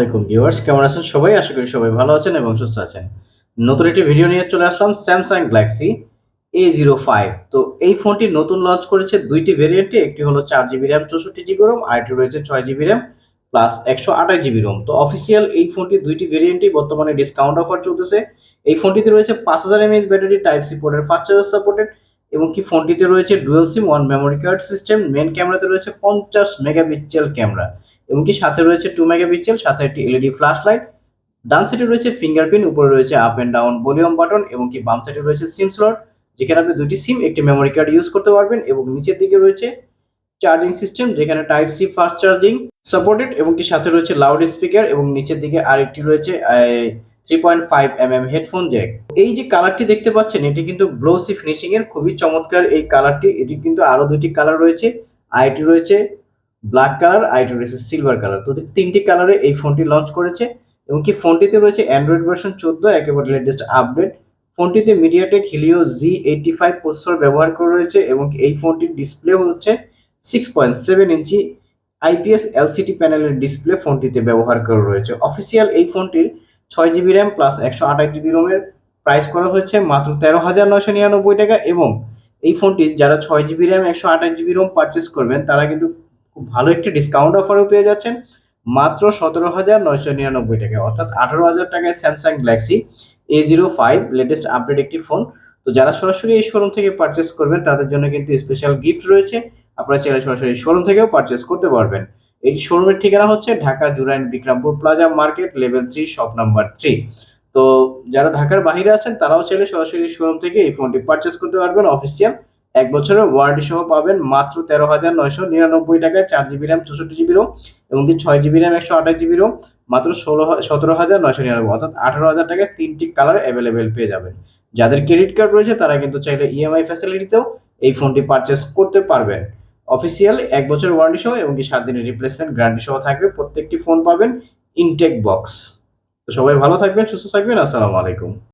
আলাইকুম ভিউয়ার্স, কেমন আছেন সবাই? আশা করি সবাই ভালো আছেন এবং সুস্থ আছেন। নতুন একটি ভিডিও নিয়ে চলে আসলাম Samsung Galaxy A zero five তো এই ফোনটি নতুন লঞ্চ করেছে দুইটি ভেরিয়েন্টে একটি হলো চার জিবি র্যাম চৌষট্টি জিবি রোম আরেকটি রয়েছে ছয় জিবি র্যাম প্লাস একশো আঠাশ জিবি রোম তো অফিসিয়াল এই ফোনটি দুইটি ভেরিয়েন্টই বর্তমানে ডিসকাউন্ট অফার চলতেছে। এই ফোনটিতে রয়েছে পাঁচ হাজার এমএএইচ ব্যাটারি টাইপ সি পোর্টের ফাস্ট চার্জার সাপোর্টেড এবং কি ফোনটিতে রয়েছে dual SIM one memory card system main ক্যামেরাতে রয়েছে পঞ্চাশ মেগাপিক্সেল ক্যামেরা এবং কি সাথে রয়েছে টু মেগাপিক্সেল সাথে একটি এলইডি ফ্ল্যাশ লাইট ডান সাইডে রয়েছে ফিঙ্গারপ্রিন্ট উপরে রয়েছে up and down volume button এবং কি বাম সাইডে রয়েছে সিম স্লট যেখানে আপনি দুটি সিম একটি মেমোরি কার্ড ইউজ করতে পারবেন এবং নিচের দিকে রয়েছে চার্জিং সিস্টেম যেখানে type C fast charging supported এবং কি সাথে রয়েছে লাউড স্পিকার এবং নিচের দিকে আরেকটি রয়েছে three point five M M headphone jack এই যে কালারটি দেখতে পাচ্ছেন, এটি কিন্তু গ্লোসি ফিনিশিং এর খুবই চমৎকার এই কালারটি এটি কিন্তু আরও দুটি কালার রয়েছে, আইটি রয়েছে ব্ল্যাক কালার আইটি রয়েছে সিলভার কালার তো তিনটি কালারে এই ফোনটি লঞ্চ করেছে এবং কি ফোনটিতে রয়েছে অ্যান্ড্রয়েড ভার্সন চোদ্দ, একেবারে লেটেস্ট আপডেট ফোনটিতে MediaTek Helio G eighty five processor ব্যবহার করে রয়েছে এবং এই ফোনটির ডিসপ্লে হচ্ছে six point seven inch. IPS LCD প্যানেলের ডিসপ্লে ফোনটিতে ব্যবহার করা রয়েছে। অফিসিয়াল এই ফোনটির ছয় জিবি র্যাম প্লাস একশো আঠাশ জিবি রোমের প্রাইস করা হয়েছে মাত্র তেরো হাজার নয়শো নিরানব্বই টাকা এবং এই ফোনটি যারা ছয় জিবি র্যাম, একশো আঠাশ জিবি রোম পারচেস করবেন, তারা কিন্তু খুব ভালো একটি ডিসকাউন্ট অফারও পেয়ে যাচ্ছেন। মাত্র সতেরো হাজার নয়শো নিরানব্বই টাকা, অর্থাৎ আঠারো হাজার টাকায় Samsung Galaxy A zero five latest update একটি ফোন তো যারা সরাসরি এই শোরুম থেকে পারচেস করবেন তাদের জন্য কিন্তু স্পেশাল গিফট রয়েছে। আপনারা চাইলে সরাসরি শোরুম থেকেও পারচেস করতে পারবেন। এই শোরুমের ঠিকানা হচ্ছে Dhaka Jurain Bikrampur Plaza Market, level three, shop number three. তো যারা ঢাকার বাহিরে আছেন, তারাও চাইলে সরাসরি শোরুম থেকে এই ফোনটি পারচেস করতে পারবেন। অফিসিয়াল এক বছরের ওয়ারেন্টি সহ পাবেন মাত্র তেরো হাজার নয়শো নিরানব্বই টাকায় চার জিবি র্যাম চৌষট্টি জিবি রোম এবং কি ছয় জিবি র্যাম একশো আঠাশ জিবি রোম মাত্র ষোলো সতেরো হাজার নয়শো নিরানব্বই, অর্থাৎ আঠারো হাজার টাকায় তিনটি কালার অ্যাভেলেবেল পেয়ে যাবেন। যাদের ক্রেডিট কার্ড রয়েছে, তারা কিন্তু চাইলে ইএমআই ফ্যাসিলিটিতেও এই ফোনটি পারচেস করতে পারবেন। অফিসিয়াল, এক বছর ওয়ারেন্টি সহ এবং কি সাত দিনের রিপ্লেসমেন্ট গ্যারান্টি সহ থাকবে। প্রত্যেকটি ফোন পাবেন ইনটেক বক্স তো সবাই ভালো থাকবেন, সুস্থ থাকবেন। আসসালামু আলাইকুম।